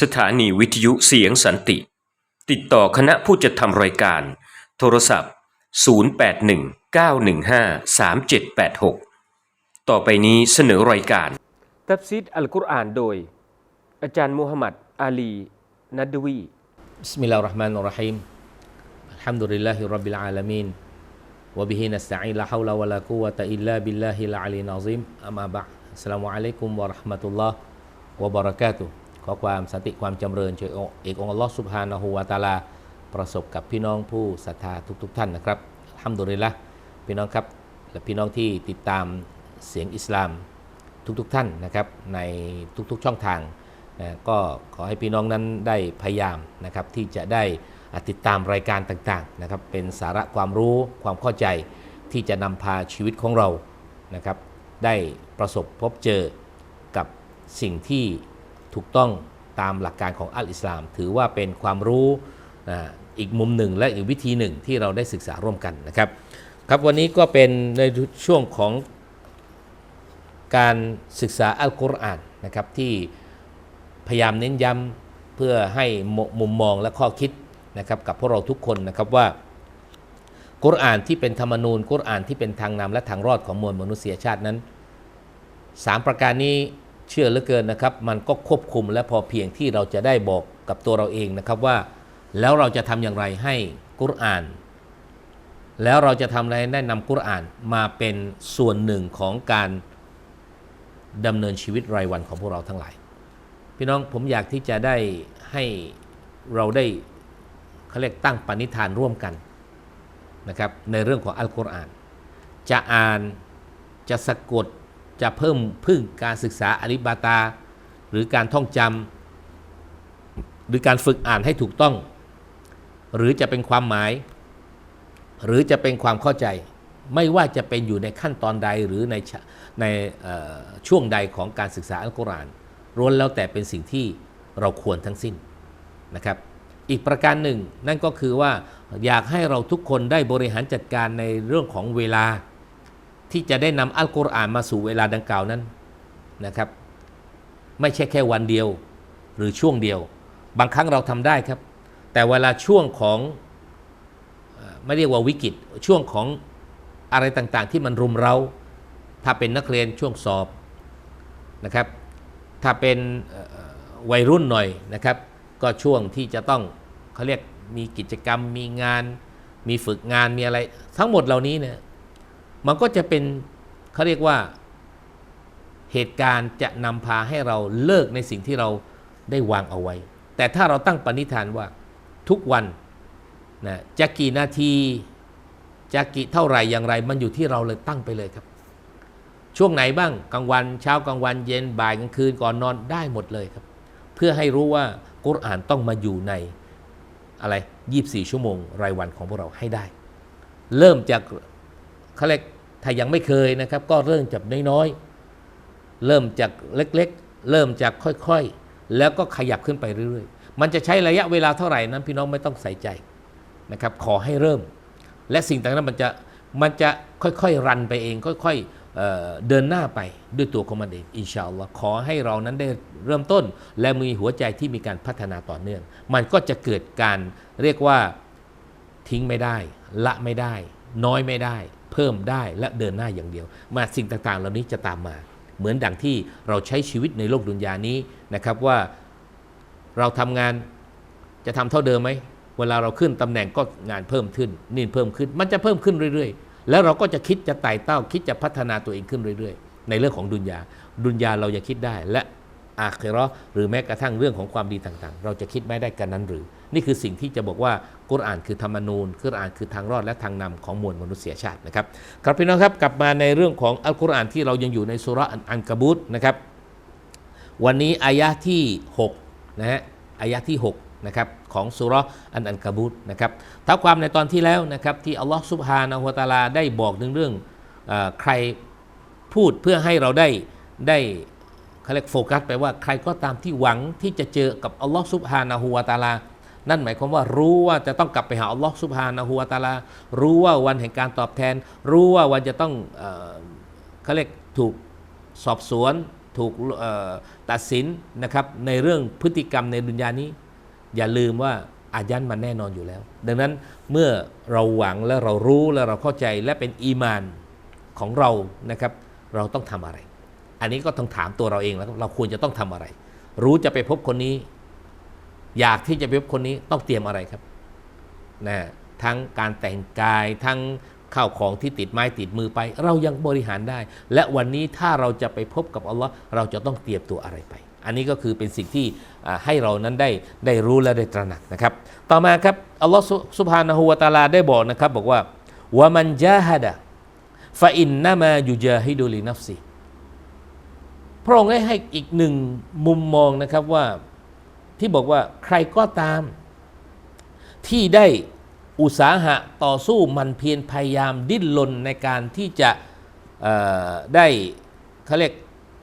สถานีวิทยุเสียงสันติ ติดต่อคณะผู้จัดทำรายการ โทรศัพท์ 0819153786 ต่อไปนี้เสนอรายการตับซิดอัลกุรอานโดย อาจารย์มูฮัมหมัดอาลี นัดดวีบิสมิลลาห์ราะห์มานุรราะฮีมอัลฮัมดุลิลลาฮิรับบิลอาลามีนวะบิฮินัสซัยยิลลาฮูลาลล لا حول ولا قوة إلا بالله العلي العظيم أما بعد السلام عليكم ورحمة الله وبركاته ขอความสันติความจำเริญจากเอกองค์ลอสุบฮานะฮูวาตาลา ประสบกับพี่น้องผู้ศรัทธาทุกๆทท่านนะครับอัลฮัมดุลิลละพี่น้องครับและพี่น้องที่ติดตามเสียงอิสลามทุกๆทท่านนะครับในทุกๆช่องทางนะก็ขอให้พี่น้องนั้นได้พยายามนะครับที่จะได้ติดตามรายการต่างๆนะครับเป็นสาระความรู้ความเข้าใจที่จะนำพาชีวิตของเรานะครับได้ประสบพบเจอกับสิ่งที่ ถูกต้องตามหลักการของอัลอิสลาม ถือว่าเป็นความรู้อีกมุมหนึ่งและอีกวิธีหนึ่งที่เราได้ศึกษาร่วมกันนะครับ ครับวันนี้ก็เป็นในช่วงของการศึกษาอัลกุรอานนะครับที่พยายามเน้นย้ำเพื่อให้มุมมองและข้อคิดนะครับกับพวกเราทุกคนนะครับว่ากุรอานที่เป็นธรรมนูญกุรอานที่เป็นทางนำและทางรอดของมวลมนุษยชาตินั้น 3 ประการนี้ เชื่อเหลือเกินนะครับ มันก็ควบคุมและพอเพียงที่เราจะได้บอกกับตัวเราเองนะครับว่า แล้วเราจะทำอย่างไรให้กุรอาน แล้วเราจะทำอะไรได้นำกุรอานมาเป็นส่วนหนึ่งของการดำเนินชีวิตรายวันของพวกเราทั้งหลาย พี่น้องผมอยากที่จะได้ให้เราได้เขาเรียกตั้งปณิธานร่วมกันนะครับในเรื่องของอัลกุรอาน จะอ่านจะสะกด จะเพิ่มพึ่งการศึกษาอริบาตา หรือการท่องจำหรือการฝึกอ่านให้ถูกต้อง หรือจะเป็นความหมาย หรือจะเป็นความเข้าใจ ไม่ว่าจะเป็นอยู่ในขั้นตอนใดหรือในในช่วงใดของการศึกษาอัลกุรอานล้วนแล้วแต่เป็นสิ่งที่เราควรทั้งสิ้นนะครับ อีกประการหนึ่ง นั่นก็คือว่าอยากให้เราทุกคนได้บริหารจัดการในเรื่องของเวลา ที่จะได้นำอัลกุรอานมาสู่เวลาดังกล่าวนั้นนะครับ ไม่ใช่แค่วันเดียวหรือช่วงเดียว บางครั้งเราทำได้ครับ แต่เวลาช่วงของไม่เรียกว่าวิกฤตช่วงของอะไรต่างๆ ที่มันรุมเราถ้าเป็นนักเรียนช่วงสอบนะครับ ถ้าเป็นวัยรุ่นหน่อยนะครับ ก็ช่วงที่จะต้องเขาเรียกมีกิจกรรมมีงาน มีฝึกงานมีอะไร ทั้งหมดเหล่านี้เนี่ย มันก็จะเป็นเขาเรียกว่าเหตุการณ์จะนำพาให้เราเลิกในสิ่งที่เราได้วางเอาไว้ แต่ถ้าเราตั้งปณิธานว่าทุกวันนะจะกี่นาทีจะกี่เท่าไหร่อย่างไร มันอยู่ที่เราเลยตั้งไปเลยครับ ช่วงไหนบ้างกลางวันเช้ากลางวันเย็นบ่ายกลางคืนก่อนนอนได้หมดเลยครับ เพื่อให้รู้ว่ากุรอานต้องมาอยู่ในอะไร 24 ชั่วโมง รายวันของพวกเราให้ได้ เริ่มจากเขาเรียก ถ้ายังไม่เคยนะครับ ก็เริ่มจากน้อยๆ เริ่มจากเล็กๆ เริ่มจากค่อยๆ แล้วก็ขยับขึ้นไปเรื่อยๆ มันจะใช้ระยะเวลาเท่าไหร่นั้นพี่น้องไม่ต้องใส่ใจนะครับ ขอให้เริ่ม และสิ่งต่างๆมันจะมันจะค่อยๆ รันไปเอง ค่อยๆเเดินหน้าไปด้วยตัวของมันเอง อินชาอัลลอฮ์ขอให้เรานั้นได้เริ่มต้น และมีหัวใจที่มีการพัฒนาต่อเนื่อง มันก็จะเกิดการเรียกว่าทิ้งไม่ได้ ละไม่ได้ น้อยไม่ได้ เพิ่มได้และเดินหน้าอย่างเดียว มาสิ่งต่างๆ เหล่านี้จะตามมา เหมือนดังที่เราใช้ชีวิตในโลกดุนยานี้นะครับว่าเราทำงานจะทำเท่าเดิมไหมเวลาเราขึ้นตำแหน่งก็งานเพิ่มขึ้นนี่เพิ่มขึ้น มันจะเพิ่มขึ้นเรื่อยๆ แล้วเราก็จะคิดจะไต่เต้าคิดจะพัฒนาตัวเองขึ้นเรื่อย ๆ ในเรื่องของดุนยาดุนยาเราจะคิดได้และ อาเครอหรือแม้กระทั่งเรื่องของความดีต่างๆ เราจะคิดไม่ได้กันนั้นหรือ นี่คือสิ่งที่จะบอกว่ากุรอานคือธรรมนูญกุรอานคือทางรอดและทางนำของมวลมนุษยชาตินะครับครับพี่น้องครับกลับมาในเรื่องของอัลกุรอานที่เรายังอยู่ในสุรอันกบูตนะครับวันนี้อายะที่6นะฮะอายะที่6นะครับของสุรอันอันกบูตนะครับถ้าความในตอนที่แล้วนะครับที่อัลลอฮฺสุบฮานะฮุวตาลาได้บอกถึงเรื่องใครพูดเพื่อให้เราได้ได้ เขาเรียกโฟกัสไปว่าใครก็ตามที่หวังที่จะเจอกับอัลลอฮฺซุบฮานะฮูวาตาลา นั่นหมายความว่ารู้ว่าจะต้องกลับไปหาอัลลอฮฺซุบฮานะฮูวาตาลา รู้ว่าวันแห่งการตอบแทน รู้ว่าวันจะต้องเขาเรียกถูกสอบสวน ถูกตัดสินนะครับในเรื่องพฤติกรรมในดุนยานี้ อย่าลืมว่าอายันมันแน่นอนอยู่แล้ว ดังนั้นเมื่อเราหวังและเรารู้และเราเข้าใจและเป็นอีมานของเรานะครับ เราต้องทำอะไร อันนี้ก็ต้องถามตัวเราเองแล้วเราควรจะต้องทำอะไร รู้จะไปพบคนนี้ อยากที่จะไปพบคนนี้ต้องเตรียมอะไรครับนะทั้งการแต่งกายทั้งข้าวของที่ติดไม้ติดมือไป เรายังบริหารได้ และวันนี้ถ้าเราจะไปพบกับอัลลอฮ์เราจะต้องเตรียมตัวอะไรไป อันนี้ก็คือเป็นสิ่งที่ให้เรานั้นได้ได้รู้และได้ตระหนักนะครับ ต่อมาครับอัลลอฮ์สุบฮานะฮูวตาลาได้บอกนะครับ บอกว่าวะมันจาฮดะฟะอินนามายุจาฮิดุลินัฟซี พระองค์ได้ให้อีกหนึ่งมุมมองนะครับว่าที่บอกว่าใครก็ตาม ที่ได้อุตสาหะต่อสู้มันเพียรพยายามดิ้นรนในการที่จะได้เขาเรียก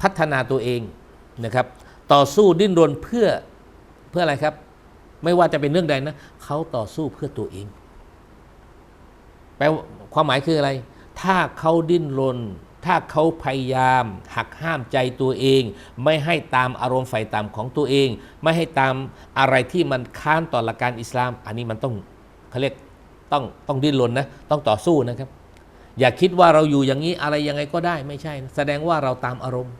พัฒนาตัวเองนะครับ ต่อสู้ดิ้นรนเพื่อเพื่ออะไรครับ ไม่ว่าจะเป็นเรื่องใดนะเขาต่อสู้เพื่อตัวเองแปลความหมายคืออะไร ถ้าเขาดิ้นรน ถ้าเขาพยายามหักห้ามใจตัวเอง ไม่ให้ตามอารมณ์ไฟต่ำของตัวเอง ไม่ให้ตามอะไรที่มันค้านต่อหลักการอิสลาม อันนี้มันต้องเขาเรียกต้องต้องดิ้นรนนะต้องต่อสู้นะครับ อย่าคิดว่าเราอยู่อย่างนี้อะไรยังไงก็ได้ไม่ใช่นะแสดงว่าเราตามอารมณ์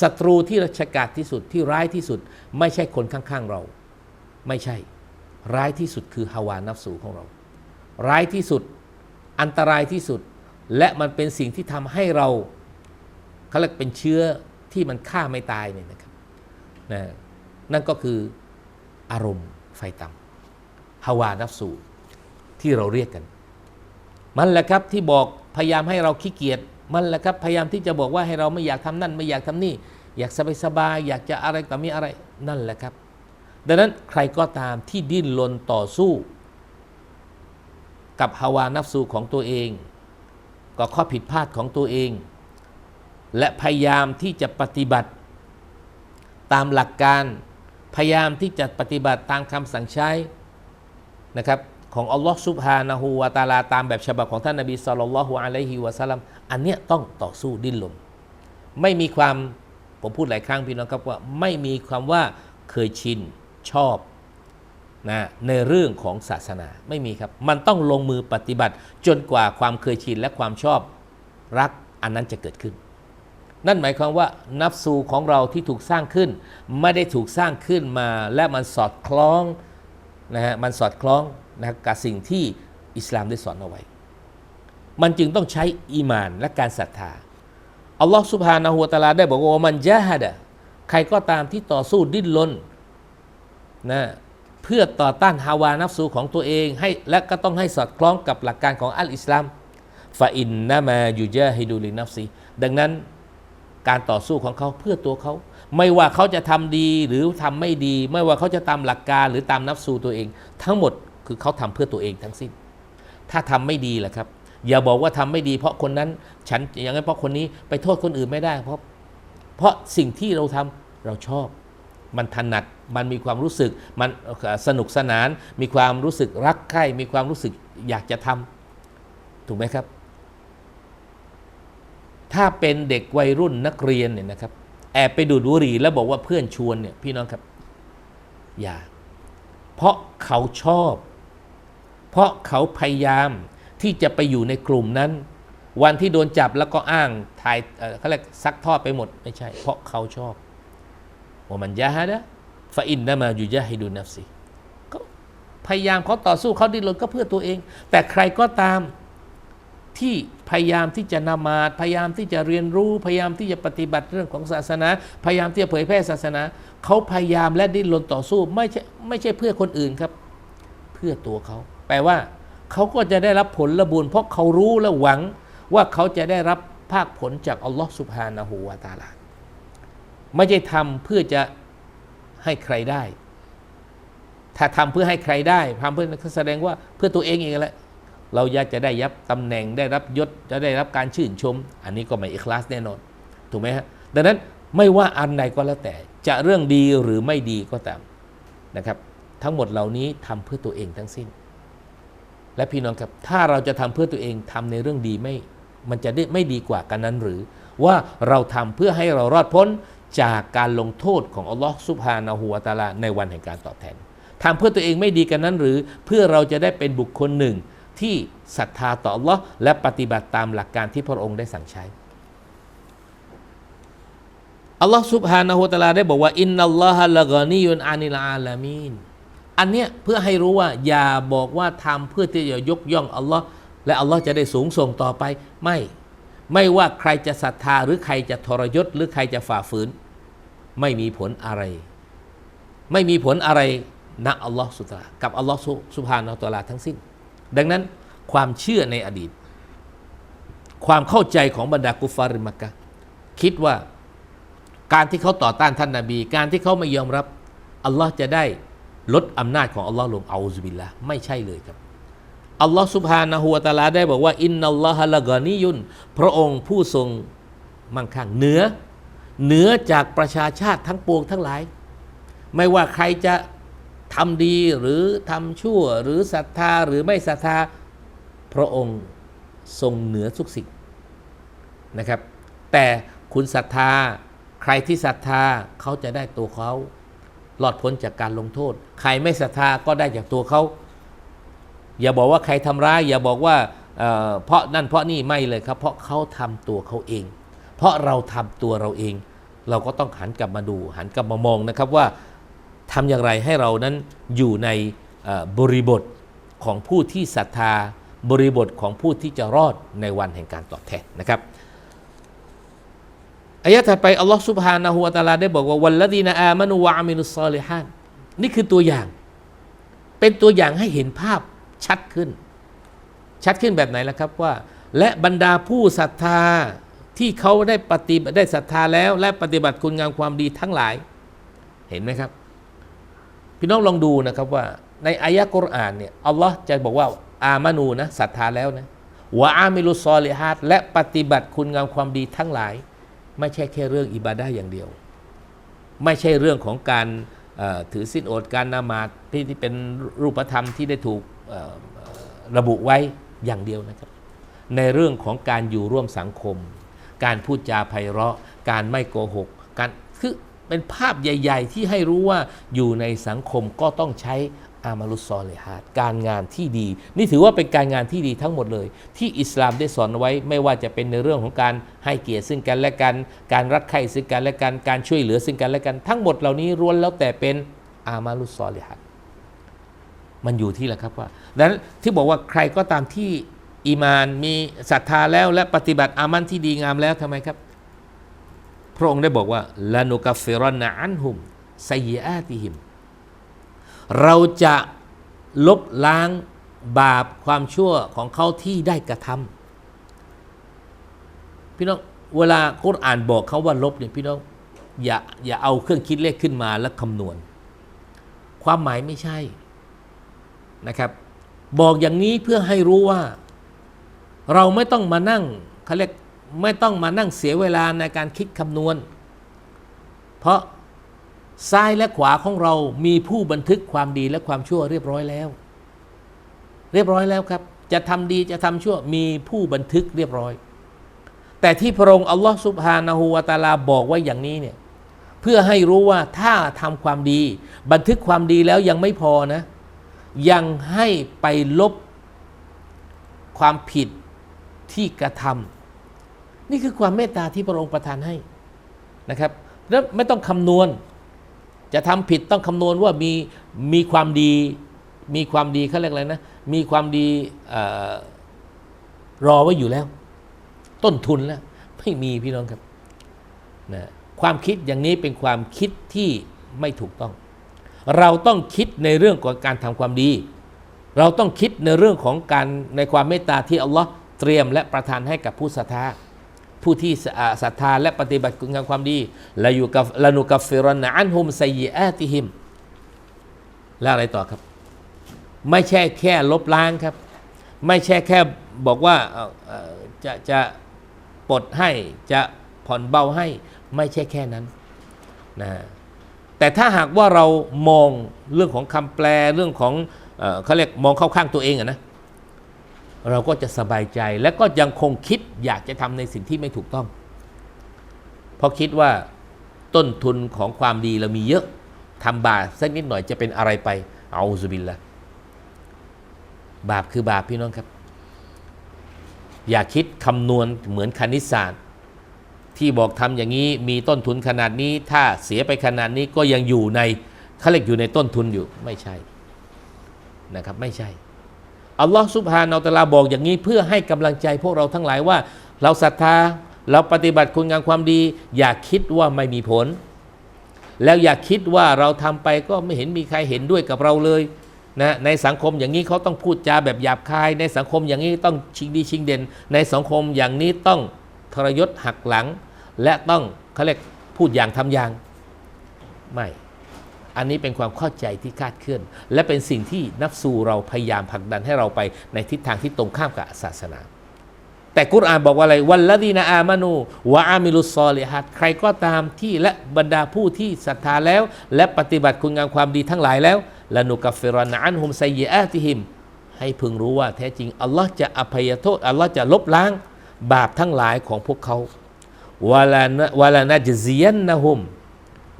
ศัตรูที่ราชกาจที่สุดที่ร้ายที่สุด ไม่ใช่คนข้างๆเรา ไม่ใช่ ร้ายที่สุดคือฮาวานัฟสูของเรา ร้ายที่สุด อันตรายที่สุด และมันเป็นสิ่งที่ทำให้เราเขาเรียกเป็นเชื้อที่มันฆ่าไม่ตายเนี่ยนะครับนะนั่นก็คืออารมณ์ไฟต่ำฮาวานัฟสูที่เราเรียกกัน มันแหละครับที่บอกพยายามให้เราขี้เกียจมันแหละครับพยายามที่จะบอกว่าให้เราไม่อยากทำนั่น ไม่อยากทำนี่ อยากสบายสบายๆอยากจะอะไรต่อมีอะไรนั่นแหละครับ ดังนั้นใครก็ตามที่ดิ้นรนต่อสู้ กับฮาวานัฟสูของตัวเอง ก็ข้อผิดพลาดของตัวเอง และพยายามที่จะปฏิบัติ ตามหลักการพยายามที่จะปฏิบัติตามคำสั่งใช้นะครับของอัลลอฮ์ซุบฮานะฮูวาตาลาตามแบบฉบับของท่านนบีสุลต่านละฮ์อะลัยฮิวะสัลลัมอันเนี้ยต้องต่อสู้ดิ้นรนไม่มีความผมพูดหลายครั้งพี่น้องครับว่าไม่มีความว่าเคยชินชอบ นะในเรื่องของศาสนาไม่มีครับ มันต้องลงมือปฏิบัติจนกว่าความเคยชินและความชอบรักอันนั้นจะเกิดขึ้น นั่นหมายความว่านับสูของเราที่ถูกสร้างขึ้น ไม่ได้ถูกสร้างขึ้นมา และมันสอดคล้องนะฮะมันสอดคล้องนะกับสิ่งที่อิสลามได้สอนเอาไว้ มันจึงต้องใช้อีมานและการศรัทธาอัลลอฮ์สุบฮานะฮูวตาลาได้บอกว่ามันยะฮัดะใครก็ตามที่ต่อสู้ดิ้นรนนะ เพื่อต่อต้านฮาวานัฟสูของตัวเองให้และก็ต้องให้สอดคล้องกับหลักการของอัลอิสลามฟาอินนามายูเจฮิดูลินัฟซีดังนั้นการต่อสู้ของเขาเพื่อตัวเขา ไม่ว่าเขาจะทำดีหรือทำไม่ดี ไม่ว่าเขาจะตามหลักการหรือตามนัฟสูตัวเอง ทั้งหมดคือเขาทำเพื่อตัวเองทั้งสิ้น ถ้าทำไม่ดีแหละครับ อย่าบอกว่าทำไม่ดี เพราะคนนั้นฉันอย่างนั้นเพราะคนนี้ไปโทษคนอื่นไม่ได้ เพราะเพราะสิ่งที่เราทำเราชอบ มันถนัด มันมีความรู้สึก มันสนุกสนาน มีความรู้สึกรักใคร่ มีความรู้สึกอยากจะทำถูกไหมครับ ถ้าเป็นเด็กวัยรุ่นนักเรียนเนี่ยนะครับ แอบไปดูดบุหรี่แล้วบอกว่าเพื่อนชวนเนี่ยพี่น้องครับ อย่า เพราะเขาชอบ เพราะเขาพยายามที่จะไปอยู่ในกลุ่มนั้น วันที่โดนจับแล้วก็อ้างถ่ายเอ่อเขาเรียกซักทอดไปหมดไม่ใช่ เพราะเขาชอบ ว่ามันยะฮะนะฟาอินนามาอยู่ยะฮิดูนัฟซีก็พยายามเขาต่อสู้เขาดิ้นรนก็เพื่อตัวเอง แต่ใครก็ตามที่พยายามที่จะนมาดพยายามที่จะเรียนรู้พยายามที่จะปฏิบัติเรื่องของศาสนา พยายามที่จะเผยแพร่ศาสนา เขาพยายามและดิ้นรนต่อสู้ไม่ใช่ไม่ใช่เพื่อคนอื่นครับ เพื่อตัวเขา แปลว่าเขาก็จะได้รับผลละบุญเพราะเขารู้และหวังว่าเขาจะได้รับภาคผลจากอัลลอฮ์สุบฮานะฮูวาตาลา ไม่ใช่ทำเพื่อจะให้ใครได้ ถ้าทำเพื่อให้ใครได้ทำเพื่อแสดงว่าเพื่อตัวเองเองแหละเราอยากจะได้ยับตำแหน่งได้รับยศจะได้รับการชื่นชม อันนี้ก็ไม่อิคลาสแน่นอน ถูกไหมฮะดังนั้นไม่ว่าอันใดก็แล้วแต่จะเรื่องดีหรือไม่ดีก็ตามนะครับ ทั้งหมดเหล่านี้ทำเพื่อตัวเองทั้งสิ้น และพี่น้องครับถ้าเราจะทำเพื่อตัวเองทำในเรื่องดีไม่ มันจะได้ไม่ดีกว่ากันนั้นหรือ ว่าเราทำเพื่อให้เรารอดพ้น จากการลงโทษของอัลลอฮ์ซุบฮานะฮูวตาลาในวันแห่งการตอบแทนทำเพื่อตัวเองไม่ดีกันนั้นหรือเพื่อเราจะได้เป็นบุคคลหนึ่งที่ศรัทธาต่ออัลลอฮ์และปฏิบัติตามหลักการที่พระองค์ได้สั่งใช้อัลลอฮ์ซุบฮานะฮูวตะอาลาได้บอกว่าอินนัลลอฮะละกอนียุนอานิลอาลามีนอันเนี้ยเพื่อให้รู้ว่าอย่าบอกว่าทำเพื่อที่จะยกย่องอัลลอฮ์และอัลลอฮ์จะได้สูงส่งต่อไปไม่ ไม่ว่าใครจะศรัทธาหรือใครจะทรยศหรือใครจะฝ่าฝืน ไม่มีผลอะไร ไม่มีผลอะไรนะอัลลอฮ์สุตากับอัลลอฮ์สุบฮานะฮูวะตลาทั้งสิ้น ดังนั้นความเชื่อในอดีต ความเข้าใจของบรรดากุฟาริมักกะคิดว่าการที่เขาต่อต้านท่านนาบี การที่เขาไม่ยอมรับอัลลอฮ์จะได้ลดอำนาจของอัลลอฮ์ลงเอาซุบิลละไม่ใช่เลยครับ อัลลอฮ์สุบฮานะฮูวะตะอาลาได้บอกว่า อินนัลลอฮะละกอนียุนพระองค์ผู้ทรงมั่งคั่งเหนือเหนือจากประชาชาติทั้งปวงทั้งหลาย ไม่ว่าใครจะทำดีหรือทำชั่วหรือศรัทธาหรือไม่ศรัทธา พระองค์ทรงเหนือทุกสิ่งนะครับ แต่คุณศรัทธาใครที่ศรัทธาเขาจะได้ตัวเขาหลอดพ้นจากการลงโทษ ใครไม่ศรัทธาก็ได้จากตัวเขา อย่าบอกว่าใครทำร้าย อย่าบอกว่าเพราะนั่นเพราะนี่ไม่เลยครับ เพราะเขาทำตัวเขาเอง เพราะเราทำตัวเราเอง เราก็ต้องหันกลับมาดู หันกลับมามองนะครับว่าทำอย่างไรให้เรานั้นอยู่ในบริบทของผู้ที่ศรัทธาบริบทของผู้ที่จะรอดในวันแห่งการตอบแทนนะครับอายะถัดไปอัลลอฮ์สุบฮานะฮูวาตาลาได้บอกว่าวันละดีนาอามานุวะอามินุซอลิฮันนี่คือตัวอย่าง เป็นตัวอย่างให้เห็นภาพ ชัดขึ้น ชัดขึ้นแบบไหนล่ะครับว่า และบรรดาผู้ศรัทธาที่เขาได้ปฏิบัติได้ศรัทธาแล้ว และปฏิบัติคุณงามความดีทั้งหลาย เห็นไหมครับ พี่น้องลองดูนะครับว่า ในอายะกุรอานเนี่ยอัลลอฮ์จะบอกว่า อามานูนะศรัทธาแล้วนะวะอามิลุซอลิฮัดและปฏิบัติคุณงามความดีทั้งหลาย ไม่ใช่แค่เรื่องอิบาดะอย่างเดียว ไม่ใช่เรื่องของการถือสินอดการนามาที่ที่เป็นรูปธรรมที่ได้ถูก ระบุไว้อย่างเดียวนะครับ ในเรื่องของการอยู่ร่วมสังคม การพูดจาไพเราะ การไม่โกหก การคือเป็นภาพใหญ่ ๆ ที่ให้รู้ว่าอยู่ในสังคมก็ต้องใช้อามาลุสซอเลฮาดการงานที่ดี นี่ถือว่าเป็นการงานที่ดีทั้งหมดเลย ที่อิสลามได้สอนไว้ไม่ว่าจะเป็นในเรื่องของการให้เกียรติซึ่งกันและกัน การรักใคร่ซึ่งกันและกัน การช่วยเหลือซึ่งกันและกัน ทั้งหมดเหล่านี้ล้วนแล้วแต่เป็นอามาลุสซอเลฮาด มันอยู่ที่แหละครับว่าดังนั้นที่บอกว่าใครก็ตามที่อีมานมีศรัทธาแล้วและปฏิบัติอามันที่ดีงามแล้วทำไมครับ พระองค์ได้บอกว่าลานุกัฟฟิรอนอันหุมไซยอาติหิม เราจะลบล้างบาปความชั่วของเขาที่ได้กระทำพี่น้องเวลากุรอ่านบอกเขาว่าลบเนี่ยพี่น้องอย่าอย่าเอาเครื่องคิดเลขขึ้นมาแล้วคำนวณ ความหมายไม่ใช่ นะครับบอกอย่างนี้เพื่อให้รู้ว่า เราไม่ต้องมานั่งเขาเรียกไม่ต้องมานั่งเสียเวลาในการคิดคำนวณ เพราะซ้ายและขวาของเรามีผู้บันทึกความดีและความชั่วเรียบร้อยแล้ว เรียบร้อยแล้วครับ จะทำดีจะทำชั่วมีผู้บันทึกเรียบร้อย แต่ที่พระองค์อัลลอฮฺสุบฮานะฮูวาตาลาบอกไว้อย่างนี้เนี่ยเพื่อให้รู้ว่าถ้าทำความดี บันทึกความดีแล้วยังไม่พอนะ ยังให้ไปลบความผิดที่กระทำนี่คือความเมตตาที่พระองค์ประทานให้นะครับแล้วไม่ต้องคำนวณ จะทำผิดต้องคำนวณว่ามีมีความดีมีความดีเขาเรียกอะไรนะ มีความดีรอไว้อยู่แล้ว ต้นทุนแล้วไม่มีพี่น้องครับนะความคิดอย่างนี้เป็นความคิดที่ไม่ถูกต้อง เราต้องคิดในเรื่องของการทำความดี เราต้องคิดในเรื่องของการในความเมตตาที่อัลลอฮ์เตรียมและประทานให้กับผู้ศรัทธาผู้ที่ศรัทธาและปฏิบัติคุณงามความดีละอยู่กับละนุกัฟฟิรอนอันฮุมไซยอาติฮิมแล้วอะไรต่อครับ ไม่ใช่แค่ลบล้างครับ ไม่ใช่แค่บอกว่าจะจะปลดให้จะผ่อนเบาให้ไม่ใช่แค่นั้นนะ แต่ถ้าหากว่าเรามองเรื่องของคำแปลเรื่องของเขาเรียกมองเข้าข้างตัวเองอะนะเราก็จะสบายใจและก็ยังคงคิดอยากจะทำในสิ่งที่ไม่ถูกต้อง เพราะคิดว่าต้นทุนของความดีเรามีเยอะทำบาปสักนิดหน่อยจะเป็นอะไรไปเอาซุบิลละบาปคือบาปพี่น้องครับ อย่าคิดคำนวณเหมือนคณิตศาสตร์ ที่บอกทำอย่างนี้มีต้นทุนขนาดนี้ ถ้าเสียไปขนาดนี้ก็ยังอยู่ในเขาเรียกอยู่ในต้นทุนอยู่ไม่ใช่นะครับไม่ใช่อัลลอฮ์สุบฮานาอัลตะลาบอกอย่างนี้เพื่อให้กำลังใจพวกเราทั้งหลายว่า เราศรัทธาเราปฏิบัติคุณงามความดี อย่าคิดว่าไม่มีผล แล้วอย่าคิดว่าเราทำไปก็ไม่เห็นมีใครเห็นด้วยกับเราเลยนะในสังคมอย่างนี้เขาต้องพูดจาแบบหยาบคาย ในสังคมอย่างนี้ต้องชิงดีชิงเด่น ในสังคมอย่างนี้ต้องทรยศหักหลัง และต้องเขาเรียกพูดอย่างทำอย่างไม่ อันนี้เป็นความเข้าใจที่คาดเคลื่อน และเป็นสิ่งที่นับสูเราพยายามผลักดันให้เราไปในทิศทางที่ตรงข้ามกับศาสนา แต่กุรอานบอกว่าอะไรวันละดีนาอามานูวะอามิลุซอลิฮัดใครก็ตามที่และบรรดาผู้ที่ศรัทธาแล้ว และปฏิบัติคุณงามความดีทั้งหลายแล้วละนุกัฟฟิรอนอันฮุมไซยอาติฮิมให้พึงรู้ว่าแท้จริงอัลลอฮ์จะอภัยโทษอัลลอฮ์จะลบล้างบาปทั้งหลายของพวกเขา วะลานะวะลานะจเซียนนะฮุม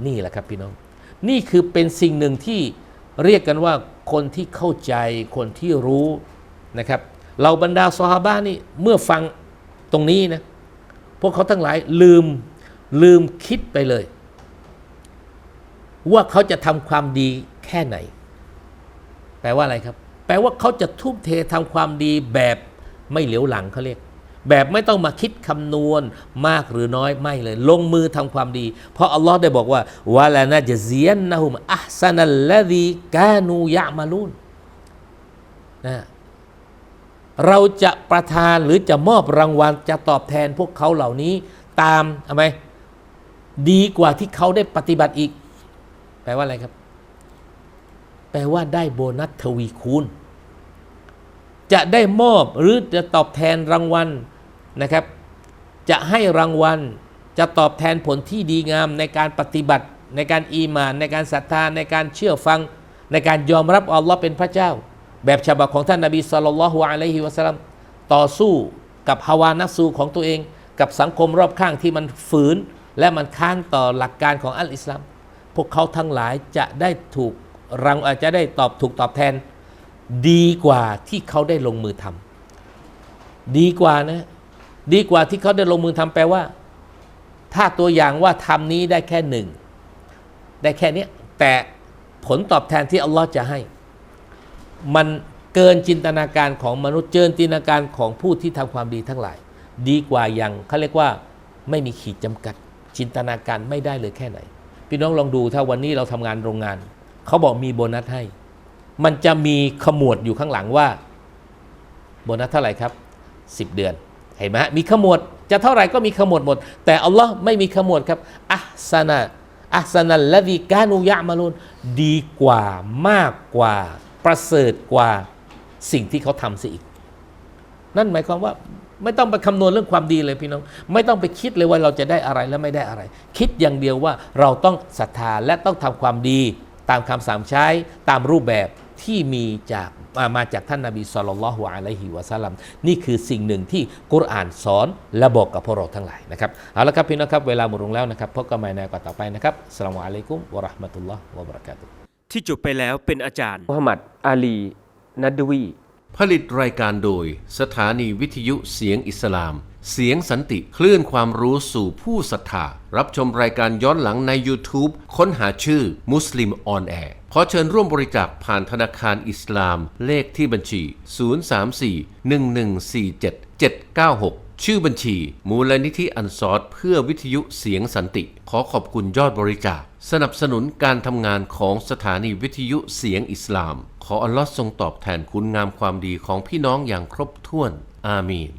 นี่แหละครับพี่น้อง นี่คือเป็นสิ่งหนึ่งที่เรียกกันว่าคนที่เข้าใจคนที่รู้นะครับเราบรรดาซอฮาบะนี่เมื่อฟังตรงนี้นะพวกเขาทั้งหลายลืมลืมคิดไปเลย ว่าเขาจะทำความดีแค่ไหน แปลว่าอะไรครับ แปลว่าเขาจะทุ่มเททำความดีแบบไม่เหลียวหลังเขาเรียก แบบไม่ต้องมาคิดคำนวณมากหรือน้อยไม่เลย ลงมือทำความดี เพราะอัลลอฮ์ได้บอกว่าวะลานะจะเซียนนะฮุมอัซนัลละดีกานูยะมาลูนนะเราจะประทานหรือจะมอบรางวัลจะตอบแทนพวกเขาเหล่านี้ตามทำไมดีกว่าที่เขาได้ปฏิบัติอีก แปลว่าอะไรครับ แปลว่าได้โบนัสทวีคูณ จะได้มอบหรือจะตอบแทนรางวัลนะครับ จะให้รางวัลจะตอบแทนผลที่ดีงามในการปฏิบัติ ในการอีมาน ในการศรัทธาในการเชื่อฟัง ในการยอมรับอัลลอฮ์เป็นพระเจ้า แบบฉบับของท่านนบีสุลต่านละฮ์อะลัยฮิวะสัลลัมต่อสู้กับฮาวานัฟซูของตัวเอง กับสังคมรอบข้างที่มันฝืน และมันค้านต่อหลักการของอัลอิสลาม พวกเขาทั้งหลายจะได้ถูกรังอาจจะได้ตอบถูกตอบแทน ดีกว่าที่เขาได้ลงมือทำดีกว่านะ ดีกว่าที่เขาได้ลงมือทำแปลว่า ถ้าตัวอย่างว่าทำนี้ได้แค่หนึ่งได้แค่นี้แต่ผลตอบแทนที่อัลลอฮ์จะให้ มันเกินจินตนาการของมนุษย์เกินจินตนาการของผู้ที่ทำความดีทั้งหลาย ดีกว่าอย่างเขาเรียกว่าไม่มีขีดจำกัด จินตนาการไม่ได้เลยแค่ไหน พี่น้องลองดูถ้าวันนี้เราทำงานโรงงาน เขาบอกมีโบนัสให้ มันจะมีขมวดอยู่ข้างหลังว่าโบนัสเท่าไหร่ครับ 10 เดือน เห็นไหมฮะมีขมวดจะเท่าไหร่ก็มีขมวดหมด แต่อัลลอฮ์ไม่มีขมวดครับอัพซนะอัพซนัลละดีกานุยะมาลุนดีกว่ามากกว่า ประเสริฐกว่าสิ่งที่เขาทำเสียอีก นั่นหมายความว่าไม่ต้องไปคำนวณเรื่องความดีเลยพี่น้อง ไม่ต้องไปคิดเลยว่าเราจะได้อะไรและไม่ได้อะไร คิดอย่างเดียวว่าเราต้องศรัทธาและต้องทำความดี ตามคำสามใช้ตามรูปแบบ ที่มีจากมาจากท่านนาบีสุลต่านละฮ์อะลัยฮิวะซัลลัมนี่คือสิ่งหนึ่งที่กุรอานสอนและบอกกับพวกเราทั้งหลายนะครับเอาละครับพี่น้องครับเวลาหมดลงแล้วนะครับพบกันใหม่ในโอกาสต่อไปนะครับสลามุอะลัยกุมวะราะห์มะตุลลอฮ์วะบะเราะกาตุที่จบไปแล้วเป็นอาจารย์มุฮัมมัดอาลีนัดวี ผลิตรายการโดย สถานีวิทยุเสียงอิสลาม เสียงสันติคลื่นความรู้สู่ผู้ศรัทธา รับชมรายการย้อนหลังใน YouTube ค้นหาชื่อมุสลิมออนแอร์ขอเชิญร่วมบริจาคผ่านธนาคารอิสลาม เลขที่บัญชี 034-1147-796 ชื่อบัญชี มูลนิธิอันซอดเพื่อวิทยุเสียงสันติ ขอขอบคุณยอดบริจาค สนับสนุนการทำงานของสถานีวิทยุเสียงอิสลาม ขออัลลอฮ์ทรงตอบแทนคุณงามความดีของพี่น้องอย่างครบถ้วน อามีน